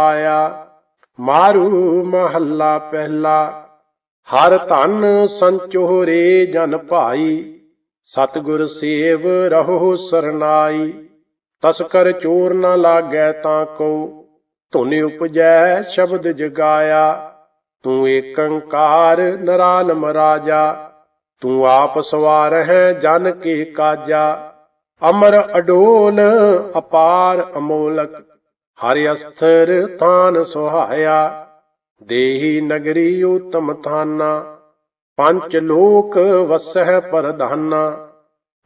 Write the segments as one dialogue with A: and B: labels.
A: ਆਇਆ। ਮਾਰੂ ਮਹੱਲਾ ਪਹਿਲਾ। ਹਰ ਧਨ ਸੰਚੋਰੇ ਜਨ ਭਾਈ। ਸਤਿਗੁਰ ਸੇਵ ਰਹੋ ਸਰਨਾਈ। ਤਸਕਰ ਚੋਰ ਨ ਲਾਗੈ ਤਾਂ ਕੋ ਧੁਨ ਉਪਜੈ ਸ਼ਬਦ ਜਗਾਇਆ। ਤੂੰ ਏਕੰਕਾਰ ਨਰਾਲਮ ਰਾਜਾ। ਤੂੰ ਆਪ ਸਵਾਰ ਹੈ ਜਨ ਕੇ ਕਾਜਾ। ਅਮਰ ਅਡੋਲ ਅਪਾਰ ਅਮੋਲਕ ਹਰਿ ਅਸਥਰ ਥਾਨ ਸੁਹਾਇਆ, ਦੇਹੀ ਨਗਰੀ ਉਤਮ ਥਾਨਾ ਪੰਚ ਲੋਕ ਵਸਹਿ ਪਰਧਾਨਾ,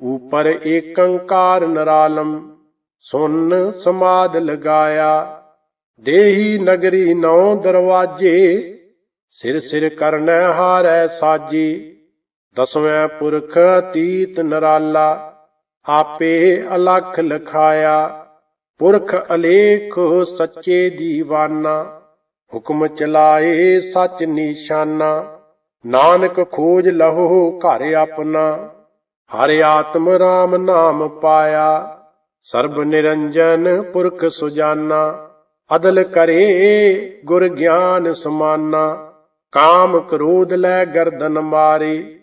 A: ਉਪਰ ਏਕੰਕਾਰ ਨਰਾਲਮ, ਸੁਨ ਸਮਾਦ ਲਗਾਇਆ। ਦੇਹੀ ਨਗਰੀ ਨੌ ਦਰਵਾਜੇ, ਸਿਰ ਸਿਰ ਕਰਨੈ ਹਾਰੈ ਸਾਜੀ, ਦਸਵੇਂ ਪੁਰਖ ਅਤੀਤ ਨਰਾਲਾ, ਆਪੇ ਅਲਖ ਲਖਾਇਆ। ਪੁਰਖ ਅਲੇਖ ਸੱਚੇ ਦੀਵਾਨਾ, ਹੁਕਮ ਚਲਾਏ ਸੱਚ ਨਿਸ਼ਾਨਾ, ਨਾਨਕ ਖੋਜ ਲਹੋ ਘਰ ਆਪਣਾ, ਹਰਿ ਆਤਮ ਰਾਮ ਨਾਮ ਪਾਇਆ, ਸਰਬ ਨਿਰੰਜਨ ਪੁਰਖ ਸੁਜਾਨਾ, ਅਦਲ ਕਰੇ ਗੁਰ ਗਿਆਨ ਸਮਾਨਾ, ਕਾਮ ਕ੍ਰੋਧ ਲੈ ਗਰਦਨ ਮਾਰੀ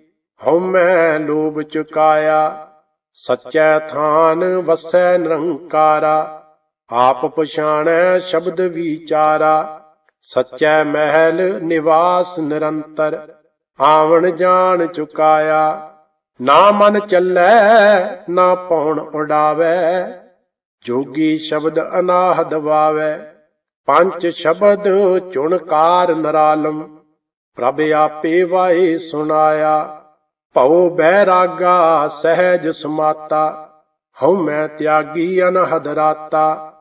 A: ਹਉਮੈ ਲੋਭ ਚੁਕਾਇਆ, ਸਚੈ ਥਾਨ ਵਸੈ ਨਿਰੰਕਾਰਾ ਆਪ ਪਛਾਣੈ ਸ਼ਬਦ ਵਿਚਾਰਾ, ਸੱਚੈ ਮਹਿਲ ਨਿਵਾਸ ਨਿਰੰਤਰ, ਆਵਣ ਜਾਣ ਚੁਕਾਇਆ, ਨਾ ਮਨ ਚੱਲੈ, ਨਾ ਪਉਣ ਉਡਾਵੈ, ਜੋਗੀ ਸ਼ਬਦ ਅਨਾਹਦ ਵਾਵੈ ਪੰਜ ਸ਼ਬਦ ਚੁਣਕਾਰ ਨਰਾਲਮ, ਪ੍ਰਭ ਆਪੇ ਵਾਏ ਸੁਣਾਇਆ, ਭਉ ਬੈਰਾਗਾ ਸਹਿਜ ਸਮਾਤਾ, ਹਉ ਮੈਂ ਤਿਆਗੀ ਅਨਹਦ ਰਾਤਾ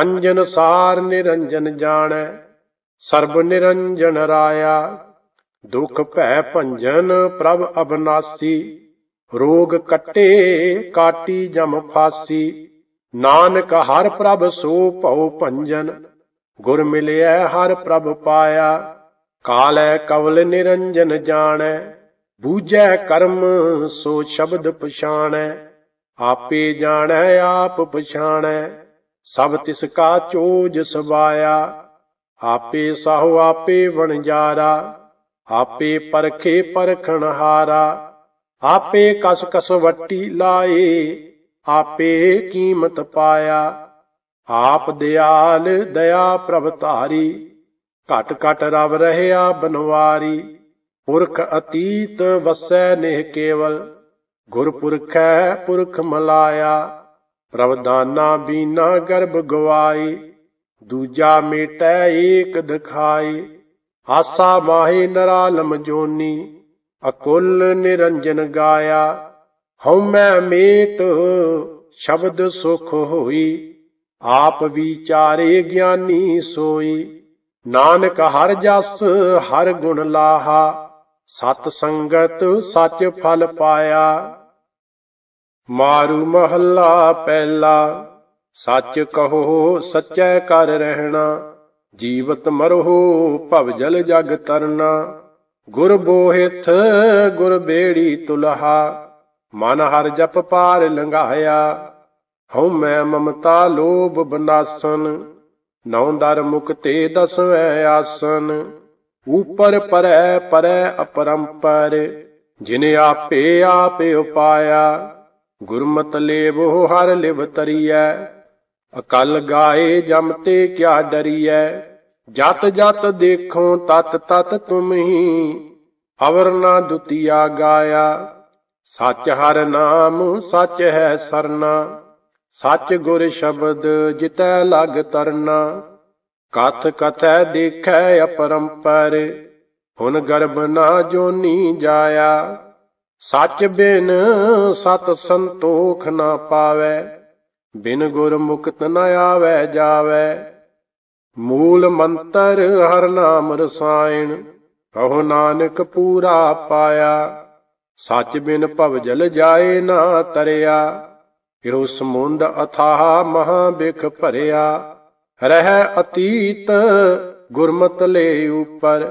A: ਅੰਜਨ ਸਾਰ ਨਿਰੰਜਨ ਜਾਣੈ, ਸਰਬ ਨਿਰੰਜਨ ਰਾਇਆ। ਦੁਖ ਭੈ ਭੰਜਨ ਪ੍ਰਭ ਅਬਨਾਸੀ, ਰੋਗ ਕੱਟੇ ਕਾਟੀ ਜਮ ਫਾਸੀ। ਨਾਨਕ ਹਰ ਪ੍ਰਭ ਸੋ ਭਉ ਭੰਜਨ, ਗੁਰ ਮਿਲਿਆ ਹਰ ਪ੍ਰਭ ਪਾਇਆ। ਕਾਲੈ ਕਵਲ ਨਿਰੰਜਨ ਜਾਣੈ, ਬੂਝੈ ਕਰਮ ਸੋ ਸ਼ਬਦ ਪਛਾਣੈ। ਆਪੇ ਜਾਣੈ, ਆਪ ਪਛਾਣੈ। ਸਭ ਤਿਸ ਕਾ ਚੋਜ ਸਬਾਇਆ ਆਪੇ ਸਾਹੋ ਆਪੇ ਵਣਜਾਰਾ ਆਪੇ ਪਰਖੇ ਪਰਖਣ ਹਾਰਾ, ਆਪੇ ਕਸ ਕਸ ਵੱਟੀ ਲਾਏ, ਆਪੇ ਕੀਮਤ ਪਾਇਆ। ਆਪ ਦਿਆਲ ਦਇਆ ਪ੍ਰਭ ਧਾਰੀ, ਘਟ ਘਟ ਰਵ ਰਹਿਆ ਬਨਵਾਰੀ, ਪੁਰਖ ਅਤੀਤ ਵਸੈ ਨਿਹ ਕੇਵਲ, ਗੁਰ ਪੁਰਖੈ ਪੁਰਖ ਮਲਾਇਆ। ਪ੍ਰਵਦਾਨਾ ਬੀਨਾ ਗਰਭ ਗਵਾਈ ਦੂਜਾ ਮੇਟੈ ਏਕ ਦਿਖਾਈ ਆਸਾ ਮਾਹੀ ਨਰਾਲਮ ਜੋਨੀ, ਅਕੁਲ ਨਿਰੰਜਨ ਗਾਇਆ। ਹਉਮੈ ਮੇਟ, ਸ਼ਬਦ ਸੁਖ ਹੋਈ, ਆਪ ਵਿਚਾਰੇ ਗਿਆਨੀ ਸੋਈ। ਨਾਨਕ ਹਰ ਜਸ, ਹਰ ਗੁਣ ਲਾਹਾ, ਸਤ ਸੰਗਤ ਸਚ ਫਲ ਪਾਇਆ। ਮਾਰੂ ਮਹੱਲਾ ਪਹਿਲਾ, ਸੱਚ ਕਹੋ, ਸੱਚੈ ਕਰ ਰਹਿਣਾ, ਜੀਵਤ ਮਰਹੁ ਭਵ ਜਲ ਜਗ ਤਰਨਾ ਗੁਰ ਬੋਹਿਥ ਗੁਰ ਬੇੜੀ ਤੁਲਹਾ, ਮਨ ਹਰ ਜਪ ਪਾਰ ਲੰਘਾਇਆ। ਹਉ ਮੈਂ ਮਮਤਾ ਲੋਭ ਬਨਾਸਨ ਨੌ ਦਰ ਮੁਕਤੇ ਦਸਵੇਂ ਆਸਨ। ਉਪਰ ਪਰੈ ਪਰੈ ਅਪਰੰਪਰ, ਜਿਨੇ ਆਪੇ ਆਪੇ ਉਪਾਇਆ। ਗੁਰਮਤਿ ਲੇਵੋ ਹਰ ਲਿਵ ਤਰੀਐ, ਅਕਲ ਗਾਏ ਜਮ ਤੇ ਕਿਆ ਡਰੀਐ, ਜਤ ਜਤ ਦੇਖੋ ਤਤ ਤਤ ਤੁਮ ਹੀ, ਅਵਰ ਨਾ ਦੁਤੀਆ ਗਾਇਆ, ਸੱਚ ਹਰ ਨਾਮ, ਸੱਚ ਹੈ ਸਰਨਾ, ਸੱਚ ਗੁਰ ਸ਼ਬਦ ਜਿਤੈ ਲਗ ਤਰਨਾ, ਕਥ ਕਥੈ ਦੇਖੈ ਅਪਰੰਪਰ ਹੁਣ ਗਰਬ ਨਾ ਜੋਨੀ ਜਾਇਆ ਸੱਚ ਬਿਨ ਸਤ ਸੰਤੋਖ ਨਾ ਪਾਵੈ, ਬਿਨ ਗੁਰ ਮੁਕਤ ਨ ਆਵੈ ਜਾਵੈ। ਮੂਲ ਮੰਤਰ ਹਰ ਨਾਮ ਰਸਾਇਣ, ਕਹੋ ਨਾਨਕ ਪੂਰਾ ਪਾਇਆ। ਸੱਚ ਬਿਨ ਭਵ ਜਲ ਜਾਏ ਨਾ ਤਰਿਆ, ਇਹੋ ਸਮੁੰਦ ਅਥਾਹ ਮਹਾ ਬਿਖ ਭਰਿਆ। ਰਹਿ ਅਤੀਤ ਗੁਰਮਤ ਲੈ ਉਪਰ,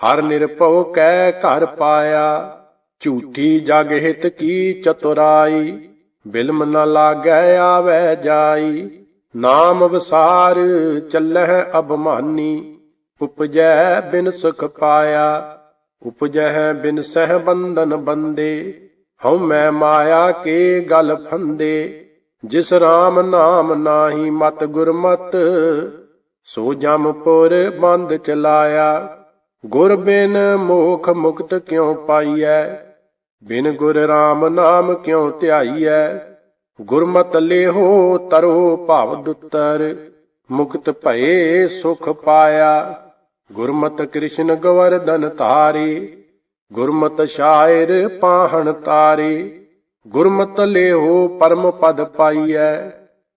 A: ਹਰ ਨਿਰਭਉ ਕੈ ਘਰ ਪਾਇਆ। ਝੂਠੀ ਜਗ ਹਿਤ ਕੀ ਚਤੁਰਾਈ? ਬਿਲਮ ਨ ਲਾਗੈ ਆਵੈ ਜਾਈ। ਨਾਮ ਵਿਸਾਰ ਚੱਲਹਿ ਅਭਮਾਨੀ। ਉਪਜੈ ਬਿਨ ਸੁਖ ਪਾਇਆ। ਉਪਜੈ ਬਿਨ ਸਹਿ ਬੰਧਨ ਬੰਦੇ। ਹਉ ਮੈਂ ਮਾਇਆ ਕੇ ਗਲ ਫੰਦੇ। ਜਿਸ RAM ਨਾਮ ਨਾਹੀ ਮਤ ਗੁਰਮਤ, ਸੋ ਜਮਪੁਰ ਬੰਦ ਚਲਾਇਆ। ਗੁਰ ਬਿਨ ਮੋਖ ਮੁਕਤ ਕਿਉ ਪਾਈਐ? ਬਿਨ ਗੁਰ RAM ਨਾਮ ਕਿਉ ਧਿਆਈਐ? ਗੁਰਮਤਿ ਲੇਹੋ ਤਰੋ ਭਾਵ ਦੁੱਤਰ, ਮੁਕਤ ਭਏ ਸੁਖ ਪਾਇਆ। ਗੁਰਮਤਿ ਕ੍ਰਿਸ਼ਨ ਗਵਰਧਨ ਧਾਰੀ, ਗੁਰਮਤਿ ਸ਼ਾਇਰ ਪਾਹਣ ਤਾਰੀ। ਗੁਰਮਤਿ ਲੇਹੋ ਪਰਮ ਪਦ ਪਾਈਐ,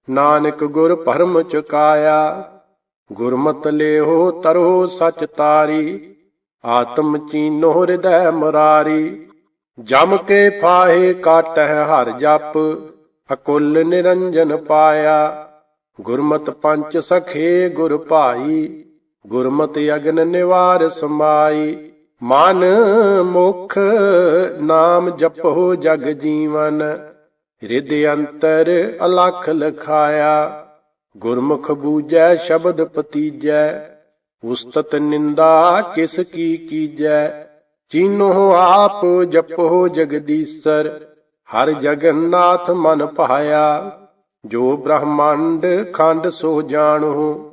A: ਨਾਨਕ ਗੁਰ ਭਰਮ ਚੁਕਾਇਆ। ਗੁਰਮਤਿ ਲੇਹੋ ਤਰੋ ਸਚ ਤਾਰੀ, ਆਤਮ ਚੀਨੋ ਹਿਰਦੈ ਮੁਰਾਰੀ। ਜਮ ਕੇ ਫਾਹੇ ਕਾਟਹਿ ਹਰ ਜਪ, ਅਕੁਲ ਨਿਰੰਜਨ ਪਾਇਆ। ਗੁਰਮਤ ਪੰਚ ਸਖੇ ਗੁਰ ਭਾਈ, ਗੁਰਮਤਿ ਅਗਨ ਨਿਵਾਰ ਸਮਾਈ। ਮਨ ਮੁਖ ਨਾਮ ਜਪੋ ਜਗ ਜੀਵਨ ਹਿਰਦ ਅੰਤਰ ਅਲਖ ਲਖਾਇਆ। ਗੁਰਮੁਖ ਬੂਜੈ ਸ਼ਬਦ ਪਤੀਜੈ ਉਸਤਤ ਨਿੰਦਾ ਕਿਸ ਕੀ ਕੀਜੈ। ਚੀਨੋ ਆਪ ਜਪੋ ਜਗਦੀਸ਼ਰ, ਹਰ ਜਗਨਨਾਥ ਮਨ ਭਾਇਆ। ਜੋ ਬ੍ਰਹਮੰਡ ਖੰਡ ਸੋ ਜਾਣੋ,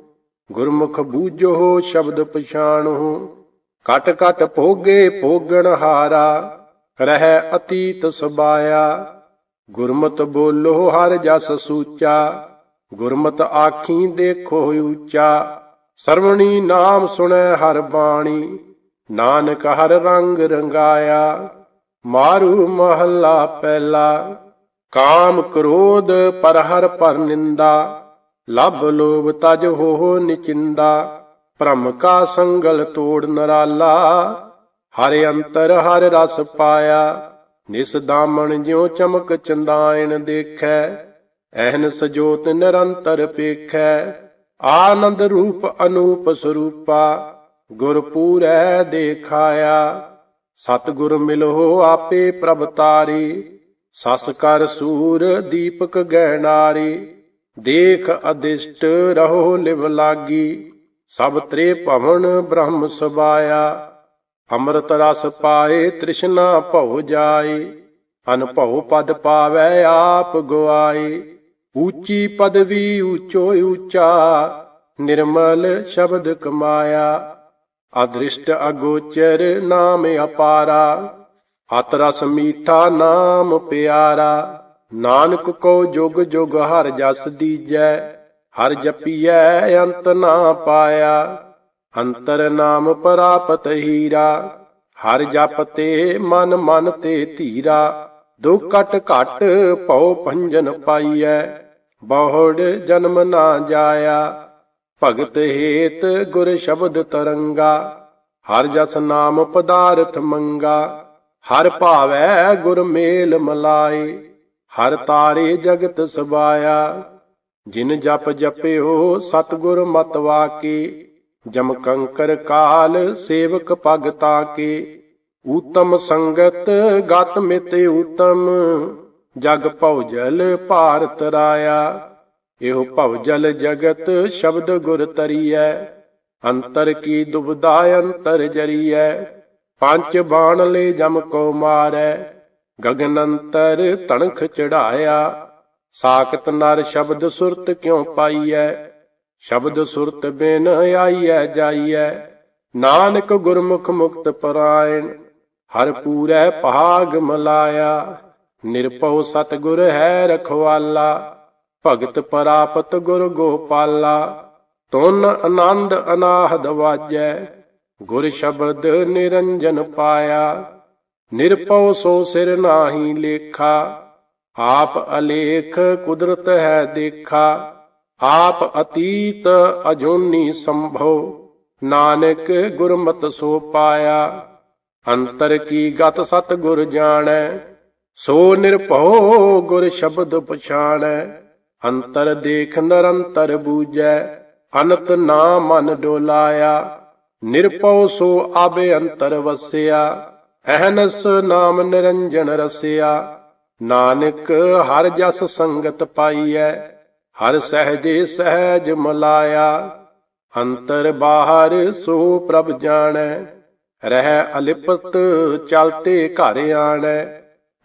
A: ਗੁਰਮੁਖ ਬੂਝੋ ਸ਼ਬਦ ਪਛਾਣੋ। ਕਟ ਕਟ ਭੋਗੇ ਭੋਗਣ ਹਾਰਾ, ਰਹਿ ਅਤੀਤ ਸਬਾਇਆ। ਗੁਰਮਤਿ ਬੋਲੋ ਹਰ ਜਸ ਸੂਚਾ, ਗੁਰਮਤ ਆਖੀ ਦੇਖੋ ਉੱਚਾ। ਸਰਵਣੀ ਨਾਮ ਸੁਣੈ ਹਰ ਬਾਣੀ। ਨਾਨਕ ਹਰ ਰੰਗ ਰੰਗਾਇਆ, ਮਾਰੂ ਮਹੱਲਾ ਪਹਿਲਾ। ਕਾਮ ਕ੍ਰੋਧ ਪਰ ਹਰ ਪਰ ਨਿੰਦਾ ਲਬ ਲੋਭ ਤਜ ਹੋ ਨਿਚਿੰਦਾ। ਭ੍ਰਮ ਕਾ ਸੰਗਲ ਤੋੜ ਨਰਾਲਾ, ਹਰ ਅੰਤਰ ਹਰ ਰਸ ਪਾਇਆ। ਨਿਸ ਦਾਮਣ ਜਿਉ ਚਮਕ ਚੰਦਾਇਣ ਦੇਖੈ, ਐਹਨ ਸਜੋਤ ਨਿਰੰਤਰ ਪੇਖੈ। ਆਨੰਦ ਰੂਪ ਅਨੂਪ ਸਰੂਪਾ ਗੁਰ ਪੂਰੈ ਦੇਖਾਇਆ, ਸਤਿਗੁਰ ਮਿਲੋ ਆਪੇ ਪ੍ਰਭ ਤਾਰੀ, ਸਸ ਕਰ ਸੂਰ ਦੀਪਕ ਗਹਿਨਾਰੀ ਦੇਖ ਅਦਿਸ਼ਟ ਰਹੋ ਲਿਵ ਲਾਗੀ, ਸਭ ਤ੍ਰੇ ਭਵਨ ਬ੍ਰਹਮ ਸਬਾਇਆ, ਅੰਮ੍ਰਿਤ ਰਸ ਪਾਏ ਤ੍ਰਿਸ਼ਨਾ ਭਉ ਜਾਏ ਅਨਭਉ ਪਦ ਪਾਵੈ ਆਪ ਗਵਾਏ ਊਚੀ ਪਦਵੀ ਊਚੋ ਊਚਾ ਨਿਰਮਲ ਸ਼ਬਦ ਕਮਾਇਆ ਅਦ੍ਰਿਸ਼ਟ ਅਗੋਚਰ ਨਾਮ ਅਪਾਰਾ, ਅਤ ਰਸ ਮੀਠਾ ਨਾਮ ਪਿਆਰਾ। ਨਾਨਕ ਕੋ ਜੁਗ ਜੁਗ ਹਰ ਜਸ ਦੀਜੈ, ਹਰ ਜਪੀਐ ਅੰਤ ਨਾ ਪਾਇਆ। ਅੰਤਰ ਨਾਮ ਪ੍ਰਾਪਤ ਹੀਰਾ, ਹਰ ਜਪ ਤੇ ਮਨ ਮਨ ਤੇ ਧੀਰਾ। ਦੁਖ ਘਟ ਘਟ ਭਉ ਭੰਜਨ ਪਾਈਐ, ਬਹੁੜ ਜਨਮ ਨਾ ਜਾਇਆ। ਭਗਤ ਹੇਤ ਗੁਰ ਸ਼ਬਦ ਤਰੰਗਾ, ਹਰ ਜਸ ਨਾਮ ਪਦਾਰਥ ਮੰਗਾ, ਹਰ ਭਾਵੈ ਗੁਰ ਮੇਲ ਮਲਾਏ, ਹਰ ਤਾਰੇ ਜਗਤ ਸਬਾਇਆ, ਜਿਨ ਜਪ ਜਪਿਓ ਸਤਗੁਰ ਮਤ ਵਾਕੇ, ਜਮ ਕੰਕਰ ਕਾਲ ਸੇਵਕ ਭਗਤਾ ਕੇ, ਊਤਮ ਸੰਗਤ ਗਤ ਮਿਤ ਊਤਮ, ਜਗ ਭਉਜਲ ਭਾਰਤ ਰਾਇਆ। ਇਹੋ ਭਵ ਜਲ ਜਗਤ ਸ਼ਬਦ ਗੁਰ ਤਰੀਐ ਅੰਤਰ ਕੀ ਦੁਬਦਾ ਅੰਤਰ ਜਰੀਐ। ਪੰਜ ਬਾਣ ਲੈ ਜਮ ਕੋ ਮਾਰੈ। ਗਗਨ ਅੰਤਰ ਤਣਖ ਚੜਾਇਆ। ਸਾਖਤ ਨਰ ਸ਼ਬਦ ਸੁਰਤ ਕਿਉ ਪਾਈਐ? ਸ਼ਬਦ ਸੁਰਤ ਬਿਨ ਆਈਐ ਜਾਈਐ। ਨਾਨਕ ਗੁਰਮੁਖ ਮੁਕਤ ਪਰਾਇਣ, ਹਰ ਪੂਰੈ ਭਾਗ ਮਲਾਇਆ। ਨਿਰਭਉ ਸਤਗੁਰ ਹੈ ਰਖਵਾਲਾ। ਭਗਤ ਪਰਾਪਤ ਗੁਰ ਗੋਪਾਲਾ ਤੁਨ ਆਨੰਦ ਅਨਾਹਦ ਵਾਜੈ, ਗੁਰ ਸ਼ਬਦ ਨਿਰੰਜਨ ਪਾਇਆ, ਨਿਰਭਉ ਸੋ ਸਿਰ ਨਾਹੀ ਲੇਖਾ, ਆਪ ਅਲੇਖ ਕੁਦਰਤ ਹੈ ਦੇਖਾ, ਆਪ ਅਤੀਤ ਅਜੋਨੀ ਸੰਭਉ, ਨਾਨਕ ਗੁਰਮਤ ਸੋ ਪਾਇਆ, ਅੰਤਰ ਕੀ ਗਤ ਸਤ ਗੁਰ ਜਾਣੈ, ਸੋ ਨਿਰਭਉ ਗੁਰ ਸ਼ਬਦ ਪਛਾਣੈ। ਅੰਤਰ ਦੇਖ ਨਿਰੰਤਰ ਬੂਜੈ ਅਨਤ ਨਾ ਮਨ ਡੋਲਾਇਆ। ਨਿਰਭਉ ਸੋ ਆਬੇ ਅੰਤਰ ਵਸਿਆ, ਅਹਨਸ ਨਾਮ ਨਿਰੰਜਨ ਰਸਿਆ। ਨਾਨਕ ਹਰ ਜਸ ਸੰਗਤ ਪਾਈਐ, ਹਰ ਸਹਜੇ ਸਹਿਜ ਮਲਾਇਆ। ਅੰਤਰ ਬਾਹਰ ਸੋ ਪ੍ਰਭ ਜਾਣੈ, ਰਹਿ ਅਲਿਪਤ ਚਲਤੇ ਘਰ ਆਣੈ।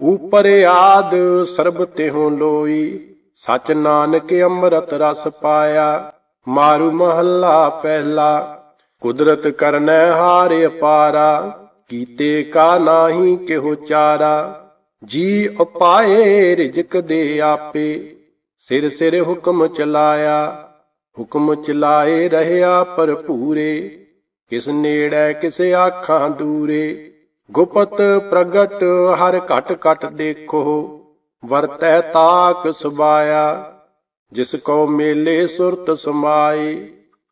A: ਉਪਰ ਆਦ ਸਰਬ ਤਿਹੁ ਲੋਈ ਸਚ ਨਾਨਕ ਅੰਮ੍ਰਿਤ ਰਸ ਪਾਇਆ, ਮਾਰੂ ਮਹੱਲਾ ਪਹਿਲਾ। ਕੁਦਰਤ ਕਰਨੈ ਹਾਰ ਅਪਾਰਾ, ਕੀਤੇ ਕਾ ਨਾਹੀ ਕਿਹੋ ਚਾਰਾ। ਜੀ ਉਪਾਏ ਰਿਜਕ ਦੇ ਆਪੇ, ਸਿਰ ਸਿਰ ਹੁਕਮ ਚਲਾਇਆ। ਹੁਕਮ ਚਲਾਏ ਰਹਿਆ ਭਰਪੂਰੇ, ਕਿਸ ਨੇੜੈ ਕਿਸ ਆਖਾਂ ਦੂਰੇ। ਗੁਪਤ ਪ੍ਰਗਟ ਹਰ ਘਟ ਘਟ ਦੇਖੋ ਵਰਤੈ ਤਾਕ ਸੁਬਾਇਆ, ਜਿਸ ਕੋ ਮੇਲੇ ਸੁਰਤ ਸਮਾਏ,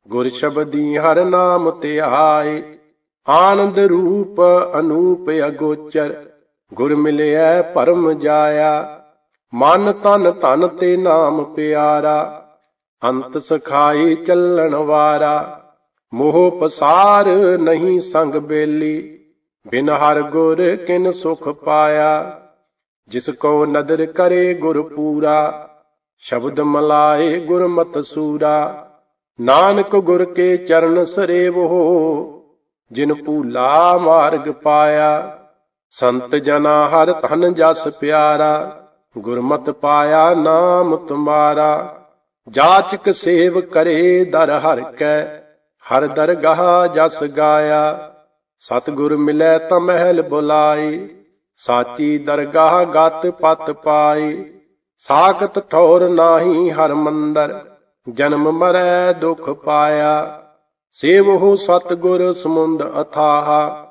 A: ਗੁਰ ਸ਼ਬਦੀ ਹਰ ਨਾਮ ਧਿਆਏ ਆਨੰਦ ਰੂਪ ਅਨੂਪ ਅਗੋਚਰ, ਗੁਰ ਮਿਲਿਆ ਪਰਮ ਜਾਇਆ। ਮਨ ਤਨ ਧਨ ਤੇ ਨਾਮ ਪਿਆਰਾ, ਅੰਤ ਸਖਾਈ ਚੱਲਣ ਵਾਰਾ। ਮੋਹ ਪਸਾਰ ਨਹੀਂ ਸੰਗ ਬੇਲੀ, ਬਿਨ ਹਰ ਗੁਰ ਕਿਨ ਸੁਖ ਪਾਇਆ। ਜਿਸ ਕੋ ਨਦਰ ਕਰੇ ਗੁਰ ਪੂਰਾ, ਸ਼ਬਦ ਮਲਾਏ ਗੁਰਮਤ ਸੂਰਾ। ਨਾਨਕ ਗੁਰ ਕੇ ਚਰਨ ਸਰੇਵੋ, ਜਿਨ ਭੂਲਾ ਮਾਰਗ ਪਾਇਆ। ਸੰਤ ਜਨਾ ਹਰ ਧਨ ਜਸ ਪਿਆਰਾ, ਗੁਰਮਤ ਪਾਇਆ ਨਾਮ ਤੁਮਾਰਾ। ਜਾਚਕ ਸੇਵ ਕਰੇ ਦਰ ਹਰ ਕੈ, ਹਰ ਦਰਗਾਹ ਜਸ ਗਾਇਆ। ਸਤਿਗੁਰ ਮਿਲੈ ਤਾਂ ਮਹਿਲ ਬੁਲਾਈ ਸਾਚੀ ਦਰਗਾਹ ਗਤ ਪਤ ਪਾਏ, ਸਾਖਤ ਠੌਰ ਨਾਹੀ ਹਰ ਮੰਦਰ, ਜਨਮ ਮਰੈ ਦੁਖ ਪਾਇਆ। ਸੇਵਹੁ ਸਤਿਗੁਰ ਸਮੁੰਦ ਅਥਾਹਾ,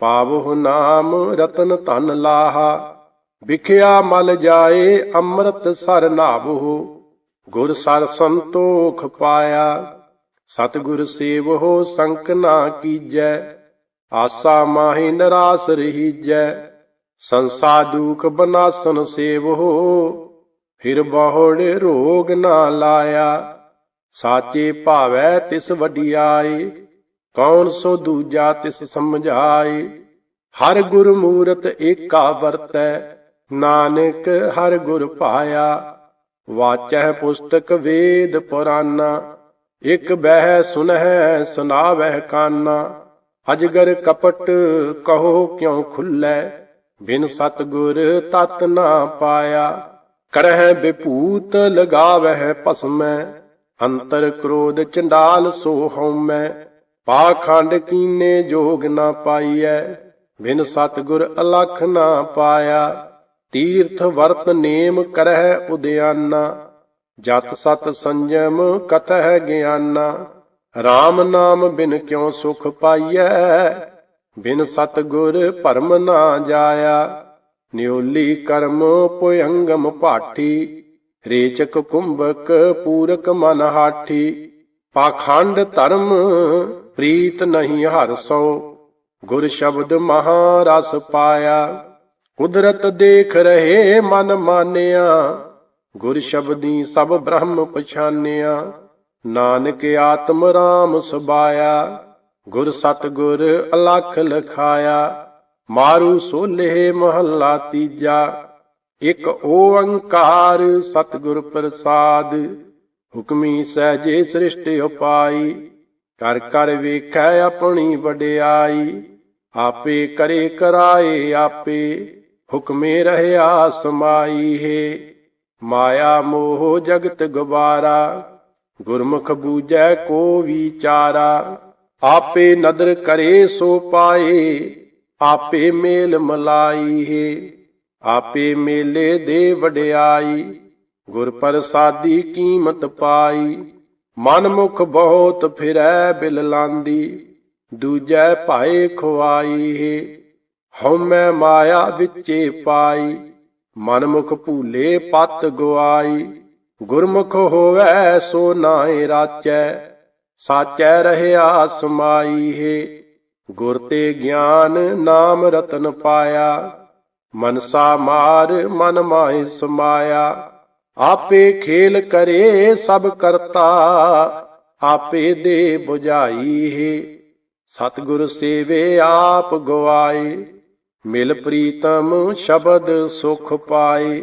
A: ਪਾਵਹੁ ਨਾਮ ਰਤਨ ਧਨ ਲਾਹਾ। ਵਿਖਿਆ ਮਲ ਜਾਏ ਅੰਮ੍ਰਿਤ ਸਰ ਨਾਵਹੁ, ਗੁਰ ਸਰ ਸੰਤੋਖ ਪਾਇਆ। ਸਤਿਗੁਰ ਸੇਵਹੁ ਸੰਕ ਨਾ ਕੀਜੈ, ਆਸਾ ਮਾਹੀ ਨਰਾਸ ਰਹੀਜੈ। ਸੰਸਾ ਦੁਖ ਬਨਾਸਨ ਸੇਵਹੁ ਫਿਰ ਬਹੁੜੇ ਰੋਗ ਨਾ ਲਾਇਆ। ਸਾਚੇ ਭਾਵੈ ਤਿਸ ਵਡਿਆਈ ਕੌਣ ਸੋ ਦੂਜਾ ਤਿਸ ਸਮਝਾਈ ਹਰ ਗੁਰ ਮੂਰਤ ਏਕਾ ਵਰਤੈ, ਨਾਨਕ ਹਰ ਗੁਰ ਪਾਇਆ। ਵਾਚੈ ਪੁਸਤਕ ਵੇਦ ਪੁਰਾਨਾ, ਇਕ ਬਹਿ ਸੁਨਹਿ ਸੁਨਾਵਹਿ ਕਾਨਾ। ਅਜਗਰ ਕਪਟ ਕਹੋ ਕਿਉ ਖੁੱਲੈ ਬਿਨ ਸਤਗੁਰ ਤਤ ਨਾ ਪਾਇਆ। ਕਰਹਿ ਵਿਭੂਤ ਲਗਾਵਹਿ ਭਸਮੈ, ਅੰਤਰ ਕ੍ਰੋਧ ਚੰਡਾਲ ਸੋ ਹਉਮੈ। ਪਾਖੰਡ ਕੀਨੇ ਜੋਗ ਨਾ ਪਾਈਐ, ਬਿਨ ਸਤਗੁਰ ਅਲਖ ਨਾ ਪਾਇਆ। ਤੀਰਥ ਵਰਤ ਨੇਮ ਕਰਹਿ ਉਦਿਆਨਾ ਜਤ ਸਤ ਸੰਜਮ ਕਤਹਿ ਗਿਆਨਾ। RAM ਨਾਮ ਬਿਨ ਕਿਉ ਸੁਖ ਪਾਈਐ ਬਿਨ ਸਤਗੁਰ ਭਰਮ ਨਾ ਜਾਇਆ, ਨਿਉਲੀ ਕਰਮ ਪੁਯੰਗਮ ਪਾਠੀ ਰੇਚਕ ਕੁੰਭਕ ਪੂਰਕ ਮਨ ਹਾਠੀ, ਪਾਖੰਡ ਧਰਮ ਪ੍ਰੀਤ ਨਹੀਂ ਹਰ ਸੋ, ਗੁਰ ਸ਼ਬਦ ਮਹਾ ਰਸ ਪਾਇਆ, ਕੁਦਰਤ ਦੇਖ ਰਹੇ ਮਨ ਮਾਨਿਆ, ਗੁਰ ਸ਼ਬਦੀ ਸਭ ਬ੍ਰਹਮ ਪਛਾਨਿਆ, ਨਾਨਕ ਆਤਮ ਰਾਮ ਸਬਾਇਆ ਗੁਰ ਸਤ ਗੁਰ ਅਲਖ ਲਖਾਇਆ, ਮਾਰੂ ਸੋਲੇ ਮਹੱਲਾ ਤੀਜਾ। ਇਕ ਓੰਕਾਰ ਸਤਿਗੁਰ ਪ੍ਰਸਾਦ, ਹੁਕਮੀ ਸਹਜੇ ਸ੍ਰਿਸ਼ਟ ਉਪਾਈ। ਕਰ ਕਰ ਵੇਖੈ ਆਪਣੀ ਵਡਿਆਈ, ਆਪੇ ਕਰੇ ਕਰਾਏ ਆਪੇ, ਹੁਕਮੇ ਰਹਿਆ ਸਮਾਈ ਹੈ। ਮਾਇਆ ਮੋਹ ਜਗਤ ਗੁਬਾਰਾ ਗੁਰਮੁਖ ਬੂਝੈ ਕੋ ਵਿਚਾਰਾ। ਆਪੇ ਨਦਰ ਕਰੇ ਸੋ ਪਾਏ, ਆਪੇ ਮੇਲ ਮਲਾਈ ਹੈ, ਆਪੇ ਮੇਲੇ ਦੇ ਵਡਿਆਈ, ਗੁਰ ਪ੍ਰਸਾਦੀ ਕੀਮਤ ਪਾਈ। ਮਨ ਮੁਖ ਬਹੁਤ ਫਿਰੈ ਬਿਲ ਲਾਂਦੀ, ਦੂਜੈ ਭਾਏ ਖੁਆਈ ਹੈ, ਹਉਮੈ ਮਾਇਆ ਵਿੱਚੇ ਪਾਈ। ਮਨ ਮੁਖ ਭੂਲੇ ਪਤ ਗਵਾਈ, ਗੁਰਮੁਖ ਹੋਵੈ ਸੋ ਨਾਏ ਰਾਚੈ ਸਾਚੈ ਰਹਿਆ ਸਮਾਈ ਹੈ, ਗੁਰ ਤੇ ਗਿਆਨ ਨਾਮ ਰਤਨ ਪਾਇਆ, ਮਨਸਾ ਮਾਰ ਮਨ ਮਾਹਿ ਸਮਾਇਆ, ਆਪੇ ਖੇਲ ਕਰੇ ਸਭ ਕਰਤਾ, ਆਪੇ ਦੇ 부ਝਾਈ ਹੈ, ਸਤਿਗੁਰ ਸੇਵੇ ਆਪ ਗਵਾਏ, ਮਿਲ ਪ੍ਰੀਤਮ ਸ਼ਬਦ ਸੁਖ ਪਾਏ,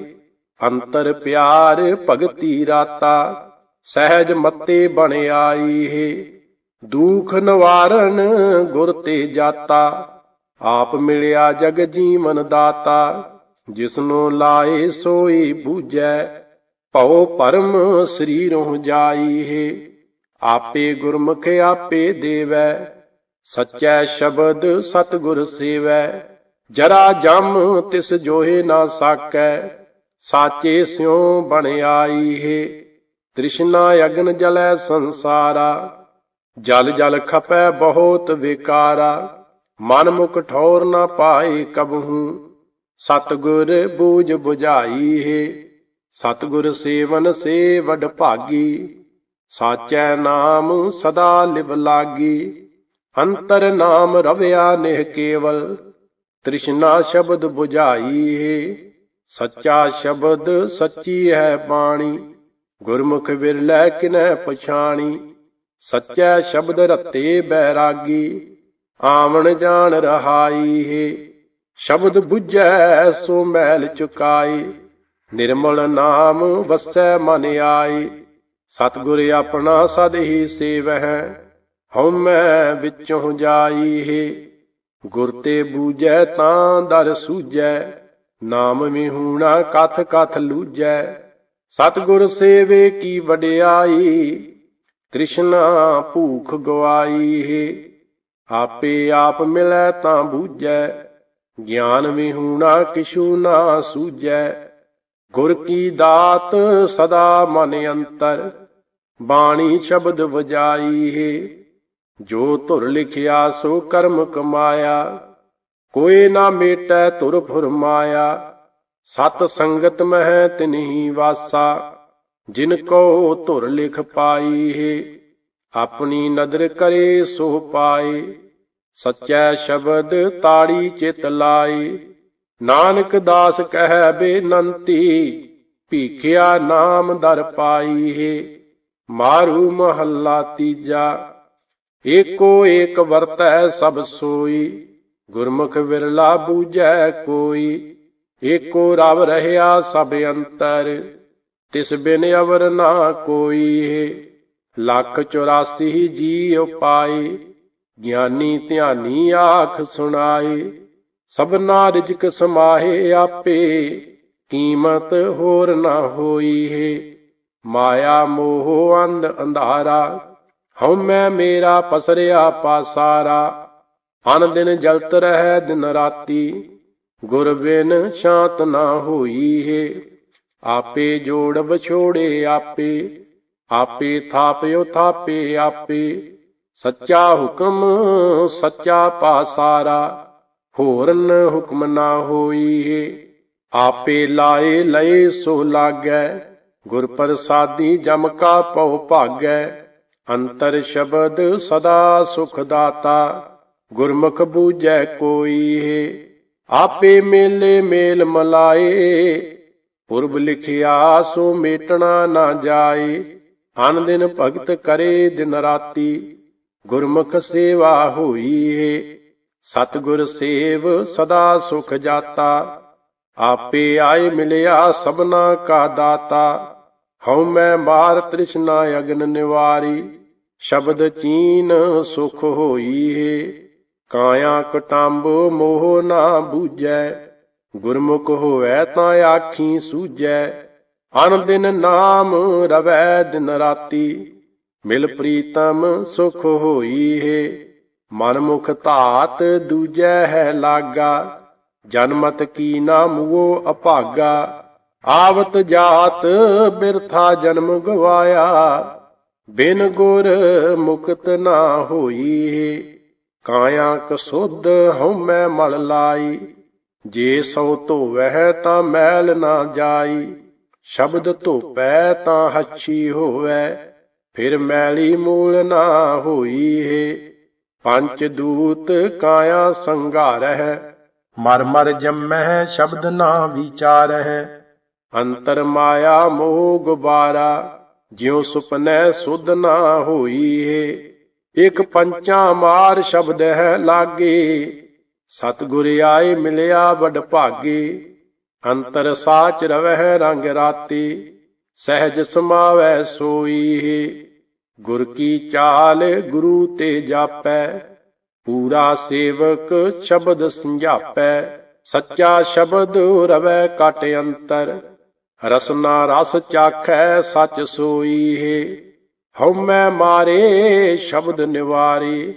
A: ਅੰਤਰ ਪਿਆਰ ਭਗਤੀ ਰਾਤਾ ਸਹਿਜ ਮੱਤੇ ਬਣ ਆਈ ਹੈ। ਦੁਖ ਨਿਵਾਰਨ ਗੁਰ ਤੇ ਜਾਤਾ। ਆਪ ਮਿਲਿਆ ਜਗ ਜੀਵਨ ਦਾਤਾ। ਜਿਸਨੂੰ ਲਾਏ ਸੋਈ ਬੂਝੈ। ਭਉ ਪਰਮ ਸਰੀਰੋਂ ਜਾਈ ਹੈ। ਆਪੇ ਗੁਰਮੁਖ ਆਪੇ ਦੇਵੈ। ਸਚੈ ਸ਼ਬਦ ਸਤਿਗੁਰ ਸੇਵੈ। ਜਰਾ ਜਮ ਤਿਸ ਜੋਹੇ ਨਾ ਸਾਕੈ। ਸਾਚੇ ਸਿਉ ਬਣ ਆਈ ਹੈ। ਤ੍ਰਿਸ਼ਨਾ ਅਗਨ ਜਲੈ ਸੰਸਾਰਾ, ਜਲ ਜਲ ਖਪੈ ਬਹੁਤ ਵਿਕਾਰਾ। ਮਨ ਮੁਖ ਠੌਰ ਨਾ ਪਾਏ ਕਬਹੂ, ਸਤਿਗੁਰ ਬੂਝ 부ਝਾਈ ਹੈ। ਸਤਿਗੁਰ ਸੇਵਨ ਸੇ ਵਡ ਭਾਗੀ, ਸਾਚੈ ਨਾਮ ਸਦਾ ਲਿਵ ਲਾਗੀ। ਅੰਤਰ ਨਾਮ ਰਵਿਆ ਨਿਹ ਕੇਵਲ, ਤ੍ਰਿਸ਼ਨਾ ਸ਼ਬਦ 부ਝਾਈ ਹੈ। ਸੱਚਾ ਸ਼ਬਦ ਸੱਚੀ ਹੈ ਬਾਣੀ ਗੁਰਮੁਖ ਵਿਰਲੇ ਕਿਨੈ ਪਛਾਣੀ, ਸੱਚੈ ਸ਼ਬਦ ਰਤੇ ਬੈਰਾਗੀ, ਆਵਣ ਜਾਣ ਰਹਾਈ ਹੈ, ਸ਼ਬਦ 부ਝੈ ਸੋ ਮੈਲ ਚੁਕਾਈ, ਨਿਰਮਲ ਨਾਮ ਵਸੈ ਮਨ ਆਈ, ਸਤਿਗੁਰ ਆਪਣਾ ਸਦ ਹੀ ਸੇਵਹਿ ਹਉਮੈ ਵਿੱਚੋਂ ਜਾਈ ਹੈ, ਗੁਰ ਤੇ ਬੂਝੈ ਤਾਂ ਦਰ ਸੂਝੈ, ਨਾਮ ਵਿਹੂਣਾ ਕਥ ਕਥ ਲੂਝੈ ਸਤਿਗੁਰ ਸੇਵੇ ਕੀ ਵਡਿਆਈ ਤ੍ਰਿਸ਼ਨਾ ਭੂਖ ਗਵਾਈ ਹੈ। ਆਪੇ ਆਪ ਮਿਲੈ ਤਾਂ ਬੂਝੈ, ਗਿਆਨ ਵਿਹੂਣਾ ਕਿਛੂ ਨਾ ਸੂਝੈ। ਗੁਰ ਕੀ ਦਾਤ ਸਦਾ ਮਨ ਅੰਤਰ, ਬਾਣੀ ਸ਼ਬਦ ਵਜਾਈ ਹੈ। ਜੋ ਧੁਰ ਲਿਖਿਆ ਸੋ ਕਰਮ ਕਮਾਇਆ, ਕੋਈ ਨਾ ਮੇਟੈ ਧੁਰ ਫੁਰਮਾਇਆ। ਸਤ ਸੰਗਤ ਮਹਿ ਤਿਨਹੀ ਵਾਸਾ, ਜਿਨ ਕੋ ਧੁਰ ਲਿਖ ਪਾਈ ਹੈ ਆਪਣੀ ਨਦਰ ਕਰੇ ਸੋ ਪਾਏ, ਸਚੈ ਸ਼ਬਦ ਤਾੜੀ ਚਿਤ ਲਾਈ ਨਾਨਕ ਦਾਸ ਕਹਿ ਬੇਨੰਤੀ, ਭੀਖਿਆ ਨਾਮ ਦਰ ਪਾਈ ਹੈ ਮਾਰੂ ਮਹੱਲਾ ਤੀਜਾ, ਏਕੋ ਏਕ ਵਰਤੈ ਸਭ ਸੋਈ, ਗੁਰਮੁਖ ਵਿਰਲਾ ਬੂਝੈ ਕੋਈ। ਏਕੋ ਰਵ ਰਹਿਆ ਸਭ ਅੰਤਰ, ਤਿਸ ਬਿਨ ਅਵਰ ਨਾ ਕੋਈ। ਹੈ ਲੱਖ 84 ਜੀ ਉਪਾਏ, ਗਿਆਨੀ ਧਿਆਨੀ ਆਖ ਸੁਣਾਏ। ਸਭਨਾ ਰਿਜਕ ਸਮਾਹੇ ਆਪੇ, ਕੀਮਤ ਹੋਰ ਨਾ ਹੋਈ ਹੈ। ਮਾਇਆ ਮੋਹ ਅੰਧ ਅੰਧਾਰਾ, ਹਉ ਮੈਂ ਮੇਰਾ ਪਸਰਿਆ ਪਾਸਾਰਾ। ਅਨ ਦਿਨ ਜਲਤ ਰਹਿ ਦਿਨ ਰਾਤੀ। ਗੁਰ ਬਿਨ ਸ਼ਾਂਤ ਨਾ ਹੋਈ ਹੈ। ਆਪੇ ਜੋੜ ਵਿਛੋੜੇ ਆਪੇ ਆਪੇ ਥਾਪਿਓ ਥਾਪੇ ਆਪੇ। ਸੱਚਾ ਹੁਕਮ, ਸੱਚਾ ਪਾਸਾਰਾ, ਹੋਰਨ ਹੁਕਮ ਨਾ ਹੋਈ ਹੈ। ਆਪੇ ਲਾਏ ਲਏ ਸੋ ਲਾਗੈ ਗੁਰ ਪ੍ਰਸਾਦੀ ਜਮ ਕਾ ਪਉ ਭਾਗੈ। ਅੰਤਰ ਸ਼ਬਦ ਸਦਾ ਸੁਖ ਦਾਤਾ, ਗੁਰਮੁਖ ਬੂਝੈ ਕੋਈ ਹੈ। ਆਪੇ ਮੇਲੇ ਮੇਲ ਮਲਾਏ, ਪੁਰਬ ਲਿਖਿਆ ਸੋ ਮੇਟਣਾ ਨਾ ਜਾਏ। ਅਨ ਦਿਨ ਭਗਤ ਕਰੇ ਦਿਨ ਰਾਤੀ, ਗੁਰਮੁਖ ਸੇਵਾ ਹੋਈ ਹੈ ਸਤਿਗੁਰ ਸੇਵ ਸਦਾ ਸੁਖ ਜਾਤਾ, ਆਪੇ ਆਏ ਮਿਲਿਆ ਸਭਨਾ ਕਾ ਦਾਤਾ। ਹਉ ਮੈਂ ਮਾਰ ਤ੍ਰਿਸ਼ਨਾ ਅਗਨ ਨਿਵਾਰੀ, ਸ਼ਬਦ ਚੀਨ ਸੁਖ ਹੋਈ ਹੈ ਕਾਇਆ ਕਟੰਬ ਮੋਹ ਨਾ ਬੂਝੈ, ਗੁਰਮੁਖ ਹੋਵੈ ਤਾਂ ਆਖੀ ਸੂਝੈ। ਅਨ ਦਿਨ ਨਾਮ ਰਵੈ ਦਿਨ ਰਾਤੀ, ਮਿਲ ਪ੍ਰੀਤਮ ਸੁਖ ਹੋਈ ਹੈ। ਮਨ ਮੁਖ ਧਾਤ ਦੂਜੈ ਹੈ ਲਾਗਾ ਜਨਮਤ ਕੀ ਨਾ ਮੂਓ ਅਭਾਗਾ। ਆਵਤ ਜਾਤ ਬਿਰਥਾ ਜਨਮ ਗਵਾਇਆ, ਬਿਨ ਗੁਰ ਮੁਕਤ ਨਾ ਹੋਈ ਹੈ। ਕਾਇਆ ਕਸੁੱਧ ਹਉਮੈ ਮਲ ਲਾਈ। ਜੇ ਸੋ ਧੋਵਹਿ ਤਾਂ ਮੈਲ ਨਾ ਜਾਈ। ਸ਼ਬਦ ਧੋਪੈ ਤਾਂ ਹੱਛੀ ਹੋਵੇ, ਫਿਰ ਮੈਲੀ ਮੂਲ ਨਾ ਹੋਈ ਹੈ ਪੰਚ ਦੂਤ ਕਾਇਆ ਸੰਘਾਰਹਿ, ਮਰ ਮਰ ਜੰਮਹਿ ਸ਼ਬਦ ਨਾ ਵਿਚਾਰਹਿ। ਅੰਤਰ ਮਾਇਆ ਮੋਹ ਗੁਬਾਰਾ, ਜਿਉ ਸੁਪਨੈ ਸੁਧ ਨਾ ਹੋਈ ਹੈ ਇਕ ਪੰਚਾ ਮਾਰ ਸ਼ਬਦ ਹੈ ਲਾਗੇ। ਸਤਿਗੁਰ ਆਏ ਮਿਲਿਆ ਵਡ ਭਾਗੇ। ਅੰਤਰ ਸਾਚ ਰਵਹਿ ਰੰਗ ਰਾਤੀ। ਸਹਿਜ ਸਮਾਵੈ ਸੋਈ ਗੁਰ ਕੀ ਚਾਲ ਗੁਰੂ ਤੇ ਜਾਪੈ। ਪੂਰਾ ਸੇਵਕ ਸ਼ਬਦ ਸੰਝਾਪੈ ਸੱਚਾ ਸ਼ਬਦ ਰਵੈ ਕਟ ਅੰਤਰ। ਰਸਨਾ ਰਸ ਚਾਖੈ ਸਚ ਸੋਈ ਹੈ। ਹਉਮੈ ਮਾਰੇ ਸ਼ਬਦ ਨਿਵਾਰੇ,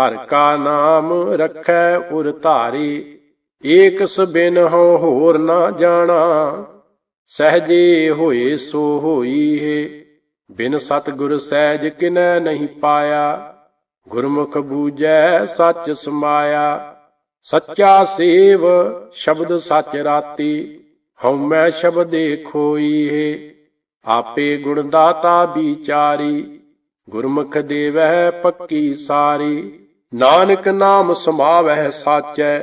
A: ਹਰ ਕਾ ਨਾਮ ਰਖੈ ਉਰ ਧਾਰੀ, ਏਕ ਸਬਿਨ ਹਉ ਹੋਰ ਨਾ ਜਾਣਾ, ਸਹਜੇ ਹੋਏ ਸੋ ਹੋਈ ਹੈ, ਬਿਨ ਸਤਿਗੁਰ ਸਹਿਜ ਕਿਨੈ ਨਹੀਂ ਪਾਇਆ, ਗੁਰਮੁਖ ਬੂਜੈ ਸੱਚ ਸਮਾਇਆ, ਸੱਚਾ ਸੇਵ ਸ਼ਬਦ ਸੱਚ ਰਾਤੀ ਹਉ ਹਉਮੈ ਸ਼ਬਦੇ ਖੋਈ ਹੈ। ਆਪੇ ਗੁਣ ਦਾਤਾ ਵਿਚਾਰੀ, ਗੁਰਮੁਖ ਦੇਵੈ ਪੱਕੀ ਸਾਰੀ। ਨਾਨਕ ਨਾਮ ਸਮਾਵਹਿ ਸਾਚੈ,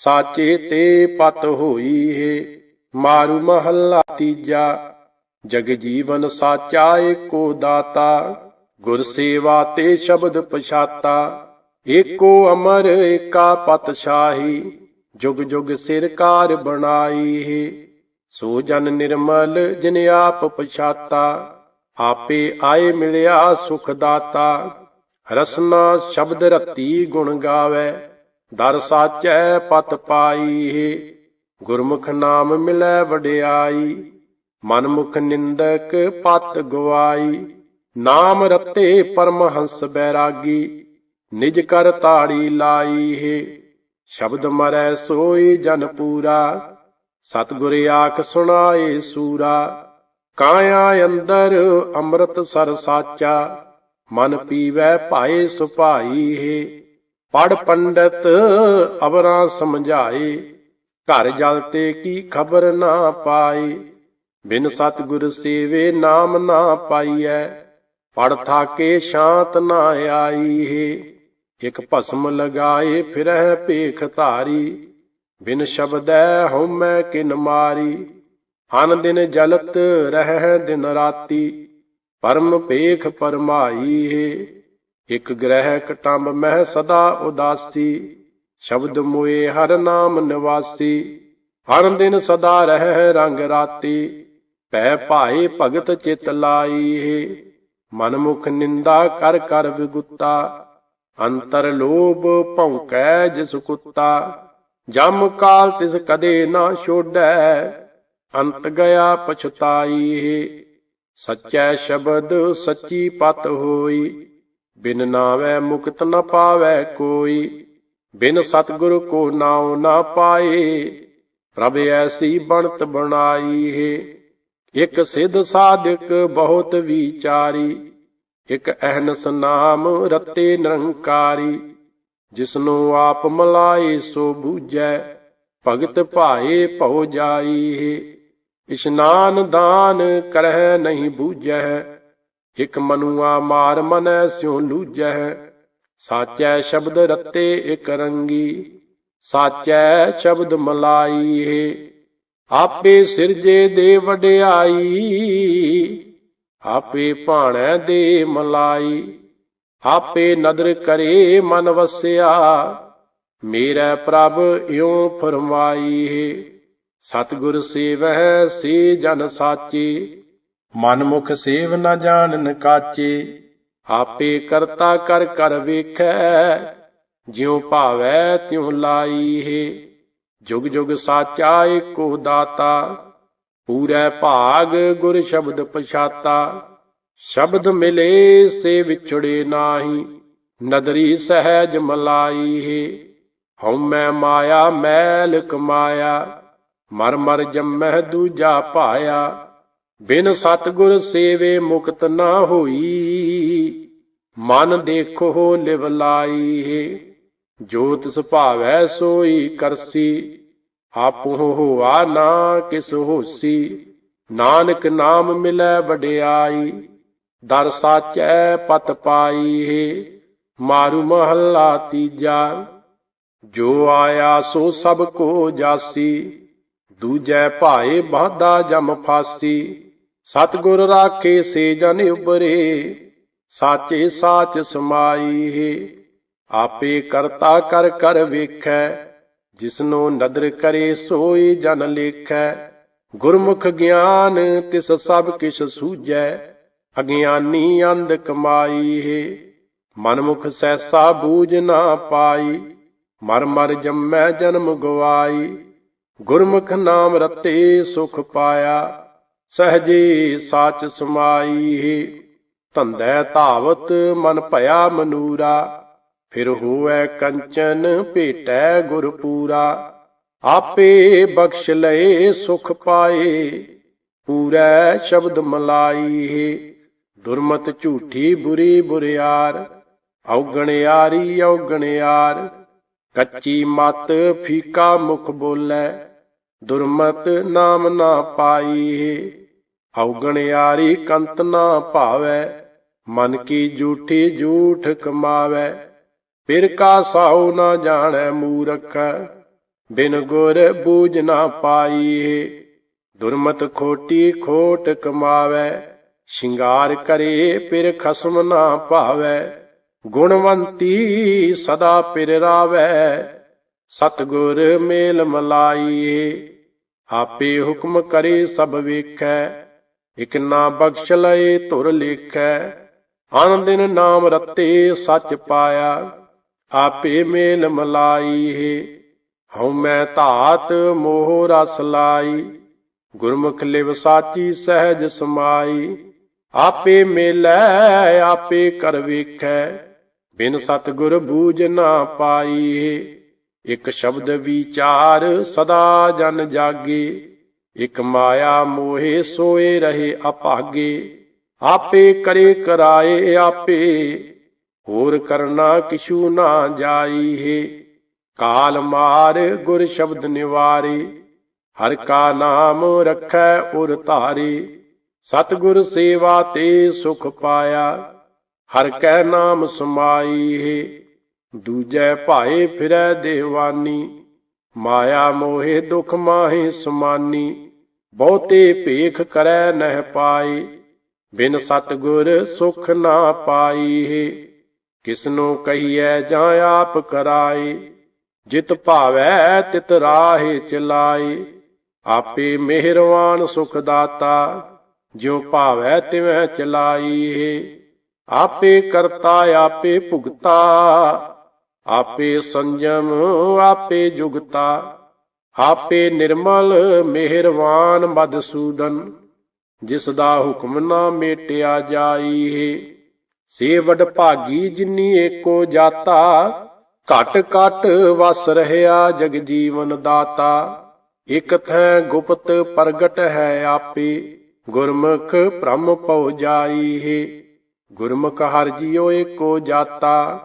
A: ਸਾਚੇ ਤੇ ਪਤ ਹੋਈ ਹੈ ਮਾਰੂ ਮਹੱਲਾ ਤੀਜਾ, ਜਗ ਜੀਵਨ ਸਾਚਾ ਏਕੋ ਦਾਤਾ। ਗੁਰ ਸੇਵਾ ਤੇ ਸ਼ਬਦ ਪਛਾਤਾ, ਏਕੋ ਅਮਰ ਏਕਾ ਪਤਸ਼ਾਹੀ। ਜੁਗ ਜੁਗ ਸਿਰਕਾਰ ਬਣਾਈ ਹੈ ਸੋ ਜਨ ਨਿਰਮਲ ਜਿਨ ਆਪ ਪਛਾਤਾ, ਆਪੇ ਆਏ ਮਿਲਿਆ ਸੁਖ ਦਾਤਾ। ਰਸਨਾ ਸ਼ਬਦ ਰਤੀ ਗੁਣ ਗਾਵੇ, ਦਰ ਸਾਚੈ ਪਤ ਪਾਈ। ਹੈ ਗੁਰਮੁਖ ਨਾਮ ਮਿਲੈ ਵਡਿਆਈ, ਮਨਮੁਖ ਨਿੰਦਕ ਪਤ ਗਵਾਈ। ਨਾਮ ਰਤੇ ਪਰਮ ਹੰਸ ਬੈਰਾਗੀ, ਨਿਜ ਕਰ ਤਾੜੀ ਲਾਈ। ਹੈ ਸ਼ਬਦ ਮਰੈ ਸੋਈ ਜਨ ਪੂਰਾ ਸਤਿਗੁਰ ਆਖ ਸੁਣਾਏ ਸੂਰਾ, ਕਾਇਆ ਅੰਦਰ ਅੰਮ੍ਰਿਤ ਸਰ ਸਾਚਾ, ਮਨ ਪੀਵੈ ਭਾਏ ਸੁਭਾਈ ਹੈ ਪੜ ਪੰਡਤ ਅਵਰਾਂ ਸਮਝਾਏ, ਘਰ ਜਲ ਤੇ ਕੀ ਖਬਰ ਨਾ ਪਾਈ ਬਿਨ ਸਤਿਗੁਰ ਸੇਵੇ ਨਾਮ ਨਾ ਪਾਈਐ ਪੜ ਥਾਕੇ ਸ਼ਾਂਤ ਨਾ ਆਈ ਹੈ, ਇਕ ਭਸਮ ਲਗਾਏ ਫਿਰਹਿ ਭੇਖ ਧਾਰੀ ਬਿਨ ਸ਼ਬਦੈ ਹਉਮੈ ਕਿਨ ਮਾਰੀ। ਅਨ ਦਿਨ ਜਲਤ ਰਹਿ ਦਿਨ ਰਾਤੀ। ਪਰਮ ਪੇਖ ਪਰਮਾਈ ਹੈ ਇਕ ਗ੍ਰਹਿ ਕਟੰਬ ਮਹਿ ਸਦਾ ਉਦਾਸੀ। ਸ਼ਬਦ ਮੋਏ ਹਰ ਨਾਮ ਨਿਵਾਸੀ। ਹਰ ਦਿਨ ਸਦਾ ਰਹਿ ਰੰਗ ਰਾਤੀ। ਪੈ ਭਾਏ ਭਗਤ ਚਿਤ ਲਾਈ ਹੈ ਮਨਮੁਖ ਨਿੰਦਾ ਕਰ ਕਰ ਵਿਗੁੱਤਾ। ਅੰਤਰ ਲੋਭ ਭੌਂਕੈ ਜਿਸ ਕੁੱਤਾ। ਜਮ ਕਾਲ ਤਿਸ ਕਦੇ ਨਾ ਛੋੜੈ, ਅੰਤ ਗਿਆ ਪਛਤਾਈ। ਹੈ ਸੱਚੈ ਸ਼ਬਦ ਸੱਚੀ ਪਤ ਹੋਈ, ਬਿਨ ਨਾਵੈ ਮੁਕਤ ਨ ਪਾਵੈ ਕੋਈ। ਬਿਨ ਸਤਿਗੁਰ ਕੋ ਨਾਉ ਨਾ ਪਾਏ, ਪ੍ਰਭ ਐਸੀ ਬਣਤ ਬਣਾਈ। ਹੈ ਇਕ ਸਿਧ ਸਾਧਕ ਬਹੁਤ ਵਿਚਾਰੀ, ਇਕ ਅਹਨਸ ਨਾਮ ਰਤੇ ਨਿਰੰਕਾਰੀ। ਜਿਸਨੂੰ ਆਪ ਮਲਾਏ ਸੋ ਬੂਝੈ, ਭਗਤ ਭਾਏ ਭਉ ਜਾਈ ਹੈ ਇਸ਼ਨਾਨ ਦਾਨ ਕਰਹਿ ਨਹੀਂ ਬੂਝੈ, ਇਕ ਮਨੁਆ ਮਾਰ ਮਨੈ ਸਿਉ ਲੂਝੈ ਸਾਚੈ ਸ਼ਬਦ ਰਤੇ ਇਕ ਰੰਗੀ, ਸਾਚੈ ਸ਼ਬਦ ਮਲਾਈ ਹੈ ਆਪੇ ਸਿਰਜੇ ਦੇ ਵਡਿਆਈ, ਆਪੇ ਭਾਣੈ ਦੇ ਮਲਾਈ। ਆਪੇ ਨਦਰ ਕਰੇ ਮਨ ਵਸਿਆ। ਮੇਰਾ ਪ੍ਰਭ ਇਉ ਫਰਮਾਈ ਹੈ ਸਤਿਗੁਰ ਸੇਵਹਿ ਸੇ ਜਨ ਸਾਚੇ। ਮਨ ਮੁਖ ਸੇਵ ਨ ਜਾਣਨ ਕਾਚੇ, ਆਪੇ ਕਰਤਾ ਕਰ ਕਰ ਵੇਖੈ, ਜਿਉ ਭਾਵੈ ਤਿਉ ਲਾਈ ਹੈ ਜੁਗ ਜੁਗ ਸਾਚਾ ਏਕੋ ਦਾਤਾ, ਪੂਰੈ ਭਾਗ ਗੁਰ ਸ਼ਬਦ ਪਛਾਤਾ। ਸ਼ਬਦ ਮਿਲੇ ਸੇ ਵਿਛੜੇ ਨਾਹੀ, ਨਦਰੀ ਸਹਿਜ ਮਲਾਈ ਹੈ। ਹਉਮੈ ਮਾਇਆ, ਮੈਲ ਕਮਾਇਆ, ਮਰ ਮਰ ਜੰਮਹਿ ਦੂਜਾ ਪਾਇਆ ਬਿਨ ਸਤਗੁਰ ਸੇਵੇ ਮੁਕਤ ਨਾ ਹੋਈ, ਮਨ ਦੇਖੋ ਲਿਵ ਲਾਈ ਹੈ। ਜੋਤ ਤਿਸ ਸੋਈ ਕਰਸੀ, ਆਪੋ ਹੋਆ ਨਾ ਕਿਸ ਹੋਸੀ। ਨਾਨਕ ਨਾਮ ਮਿਲੈ ਵਡਿਆਈ ਦਰ ਸਾਚੈ ਪਤ ਪਾਈ ਹੈ ਮਾਰੂ ਮਹੱਲਾ ਤੀਜਾ। ਜੋ ਆਇਆ ਸੋ ਸਭ ਕੋ ਜਾਸੀ, ਦੂਜੈ ਭਾਏ ਬਾਧਾ ਜਮ ਫਾਸੀ। ਸਤਗੁਰ ਰਾਖੇ ਸੇ ਜਨ ਉਬਰੇ ਸਾਚੇ ਸਾਚ ਸਮਾਈ ਹੈ ਆਪੇ ਕਰਤਾ ਕਰ ਕਰ ਵੇਖੈ, ਜਿਸਨੂੰ ਨਦਰ ਕਰੇ ਸੋਈ ਜਨ ਲੇਖੈ। ਗੁਰਮੁਖ ਗਿਆਨ ਤਿਸ ਸਭ ਕਿਛ ਸੂਝੈ ਅਗਿਆਨੀ ਅੰਧ ਕਮਾਈ ਹੈ। ਮਨਮੁਖ ਸੈਸਾ ਬੂਝ ਨਾ ਪਾਈ। ਮਰ ਮਰ ਜੰਮੈ ਜਨਮ ਗਵਾਈ। ਗੁਰਮੁਖ ਨਾਮ ਰਤੇ ਸੁਖ ਪਾਇਆ। ਸਹਜੇ ਸਾਚ ਸਮਾਈ ਹੈ। ਧੰਦੈ ਧਾਵਤ ਮਨ ਭਇਆ ਮਨੂਰਾ। ਫਿਰ ਹੋਵੈ ਕੰਚਨ, ਭੇਟੈ ਗੁਰ ਪੂਰਾ। ਆਪੇ ਬਖਸ਼ ਲਏ ਸੁਖ ਪਾਏ। ਪੂਰੈ ਸ਼ਬਦ ਮਲਾਈ ਹੈ। ਦੁਰਮਤ ਝੂਠੀ ਬੁਰੀ ਬੁਰਿਆਰ ਔਗਣਿਆਰੀ ਔਗਣਿਆਰ ਕੱਚੀ ਮਤ ਫੀਕਾ ਮੁਖ ਬੋਲੇ, ਦੁਰਮਤ ਨਾਮ ਨਾ ਪਾਈ ਹੈ ਔਗਣਿਆਰੀ ਕੰਤ ਨਾ ਭਾਵੈ, ਮਨ ਕੀ ਝੂਠੀ ਝੂਠ ਕਮਾਵੈ, ਫਿਰ ਕਾ ਸਾਉ ਨਾ ਜਾਣੈ ਮੂਰਖ, ਬਿਨ ਗੁਰ ਬੂਝ ਨਾ ਪਾਈ ਹੈ ਦੁਰਮਤ ਖੋਟੀ ਖੋਟ ਕਮਾਵੈ ਸ਼ਿੰਗਾਰ ਕਰੇ ਪਿਰ ਖਸਮ ਨਾ ਭਾਵੈ, ਗੁਣਵੰਤੀ ਸਦਾ ਪਿਰ ਰਾਵੈ। ਸਤਗੁਰ ਮੇਲ ਮਲਾਈਏ, ਆਪੇ ਹੁਕਮ ਕਰੇ ਸਭ ਵੇਖੈ। ਇਕ ਨਾ ਬਖਸ਼ ਲਏ ਧੁਰ ਲੇਖੈ ਅਨ ਦਿਨ ਨਾਮ ਰਤੇ ਸੱਚ ਪਾਇਆ। ਆਪੇ ਮੇਲ ਮਲਾਈਏ, ਹਉ ਮੈਂ ਧਾਤ ਮੋਹ ਰਸ ਲਾਈ। ਗੁਰਮੁਖ ਲਿਵ ਸਾਚੀ ਸਹਿਜ ਸਮਾਈ। ਆਪੇ ਮੇਲੈ, ਆਪੇ ਕਰ ਵੇਖੈ। ਬਿਨ ਸਤਗੁਰ ਬੂਝ ਨਾ ਪਾਈ ਇਕ ਸ਼ਬਦ ਵਿਚਾਰ ਸਦਾ ਜਨ ਜਾਗੇ। ਇਕ ਮਾਇਆ ਮੋਹਿ ਸੋਏ ਰਹੇ ਅਭਾਗੇ ਆਪੇ ਕਰੇ ਕਰਾਏ ਆਪੇ। ਹੋਰ ਕਰਨਾ ਕਿਛੂ ਨਾ ਜਾਈ ਹੈ ਕਾਲ ਮਾਰ ਗੁਰ ਸ਼ਬਦ ਨਿਵਾਰੇ। ਹਰ ਕਾ ਨਾਮ ਰਖੈ ਉਰ ਧਾਰੇ। ਸਤਗੁਰ ਸੇਵਾ ਤੇ ਸੁਖ ਪਾਇਆ, ਹਰ ਕੈ ਨਾਮ ਸਮਾਈ ਹੈ, ਦੂਜੈ ਭਾਏ ਫਿਰੈ ਦੇਵਾਨੀ, ਮਾਇਆ ਮੋਹਿ ਦੁਖ ਮਾਹਿ ਸਮਾਨੀ, ਬਹੁਤੇ ਭੇਖ ਕਰੈ ਨਹਿ ਪਾਈ ਬਿਨ ਸਤਗੁਰ ਸੁਖ ਨਾ ਪਾਈ ਹੈ, ਕਿਸਨੂੰ ਕਹੀਐ ਜਾਂ ਆਪ ਕਰਾਏ, ਜਿਤ ਭਾਵੈ ਤਿਤ ਰਾਹੇ ਚਲਾਏ, ਆਪੇ ਮਿਹਰਵਾਨ ਸੁਖ ਦਾਤਾ ਜਿਉ ਭਾਵੈ ਤਿਵੈ ਚਲਾਈ ਹੈ ਆਪੇ ਕਰਤਾ, ਆਪੇ ਭੁਗਤਾ। ਆਪੇ ਸੰਜਮ, ਆਪੇ ਜੁਗਤਾ। ਆਪੇ ਨਿਰਮਲ, ਮਿਹਰਵਾਨ ਮਦਸੂਦਨ ਜਿਸ ਦਾ ਹੁਕਮ ਨਾ ਮੇਟਿਆ ਜਾਈ ਹੈ ਸੇ ਵਡ ਭਾਗੀ ਜਿਨੀ ਏਕੋ ਜਾਤਾ। ਘਟ ਘਟ ਵਸ ਰਹਿਆ ਜਗ ਜੀਵਨ ਦਾਤਾ। ਇਕ ਥੈ ਗੁਪਤ ਪ੍ਰਗਟ ਹੈ ਆਪੇ। ਗੁਰਮੁਖ ਭ੍ਰਮ ਪਉ ਜਾਈ ਹੈ ਗੁਰਮੁਖ ਹਰ ਜੀਉ ਏਕੋ ਜਾਤਾ,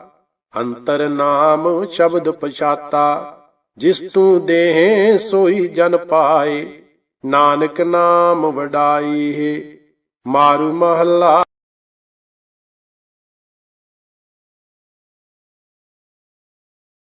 A: ਅੰਤਰ ਨਾਮ ਸ਼ਬਦ ਪਛਾਤਾ, ਜਿਸ ਤੂੰ ਦੇਹ ਸੋਈ ਜਨ ਪਾਏ, ਨਾਨਕ ਨਾਮ ਵਡਾਈ ਹੈ ਮਾਰੂ ਮਹੱਲਾ